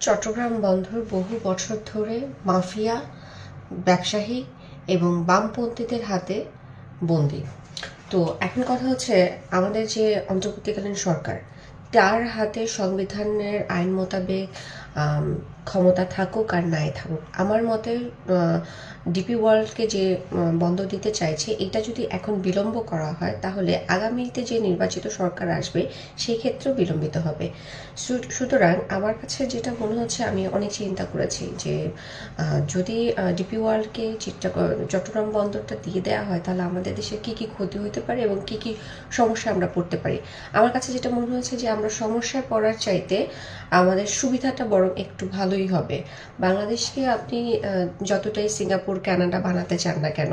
চট্টগ্রাম বন্দর বহু বছর ধরে মাফিয়া, ব্যবসায়ী এবং বামপন্থীদের হাতে বন্দি। তো এখন কথা হচ্ছে আমাদের যে অন্তর্বর্তীকালীন সরকার তার হাতে সংবিধানের আইন মোতাবেক ক্ষমতা থাকুক আর নাই থাকুক। আমার মতে ডিপি ওয়ার্ল্ডকে যে বন্ধ দিতে চাইছে, এটা যদি এখন বিলম্ব করা হয়, তাহলে আগামীতে যে নির্বাচিত সরকার আসবে সেই ক্ষেত্রেও বিলম্বিত হবে। সুতরাং আমার কাছে যেটা মনে হচ্ছে, আমি অনেক চিন্তা করেছি যে যদি ডিপি ওয়ার্ল্ডকে চট্টগ্রাম বন্দরটা দিয়ে দেওয়া হয়, তাহলে আমাদের দেশে কি কি ক্ষতি হতে পারে এবং কি কি সমস্যা আমরা পড়তে পারি? আমার কাছে যেটা মনে হয়েছে যে আমরা সমস্যায় পড়ার চাইতে আমাদের সুবিধাটা বরং একটু ভালোই হবে। বাংলাদেশকে আপনি যতটাই সিঙ্গাপুর, কানাডা বানাতে চান না কেন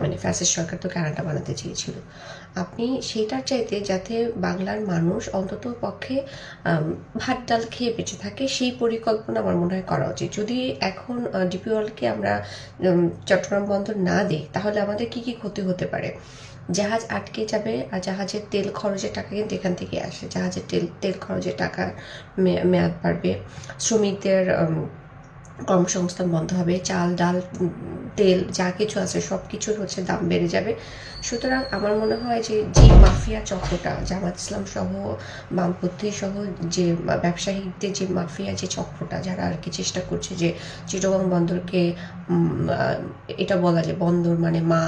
মানে ফ্যাসিস সরকার তো কানাডা বানাতে চেয়েছিল, আপনি সেইটার চাইতে যাতে বাংলার মানুষ অন্তত পক্ষে ভাত, ডাল খেয়ে বেঁচে থাকে, সেই পরিকল্পনা আমার মনে হয় করা উচিত। যদি এখন ডিপিওয়ালকে আমরা চট্টগ্রাম বন্দর না দিই, তাহলে আমাদের কি কি ক্ষতি হতে পারে? জাহাজ আটকে যাবে আর জাহাজের তেল খরচের টাকা কিন্তু এখান থেকে আসে। জাহাজের তেল তেল খরচের টাকা মেয়াদ বাড়বে। শ্রমিকদের কর্মসংস্থান বন্ধ হবে। চাল ডাল তেল, যা কিছু আছে সব কিছুর হচ্ছে দাম বেড়ে যাবে। সুতরাং আমার মনে হয় যে যে মাফিয়া চক্রটা, জামাত ইসলাম সহ, বামপন্থী সহ, যে ব্যবসায়িকদের যে মাফিয়া যে চক্রটা, যারা আর কি চেষ্টা করছে যে চিটগাং বন্দরকে এটা বলা যে বন্দর মানে মা,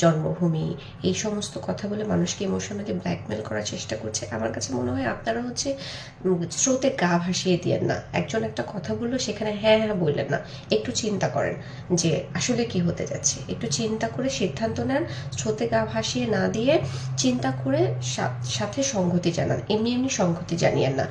জন্মভূমি, এই সমস্ত কথা বলে মানুষকে ইমোশনালি ব্ল্যাকমেল করার চেষ্টা করছে। আমার কাছে মনে হয় আপনারা হচ্ছে স্রোতে গা ভাসিয়ে দিয়েন না। একজন একটা কথা বলল, সেখানে হ্যাঁ হ্যাঁ বললেন না। একটু চিন্তা করেন যে, আসলে কি হতে যাচ্ছে? একটু চিন্তা করে সিদ্ধান্ত নেন স্রোতে গা ভাসিয়ে না দিয়ে চিন্তা করে সাথে সংহতি জানান। এমনি এমনি সংহতি জানিয়েন না।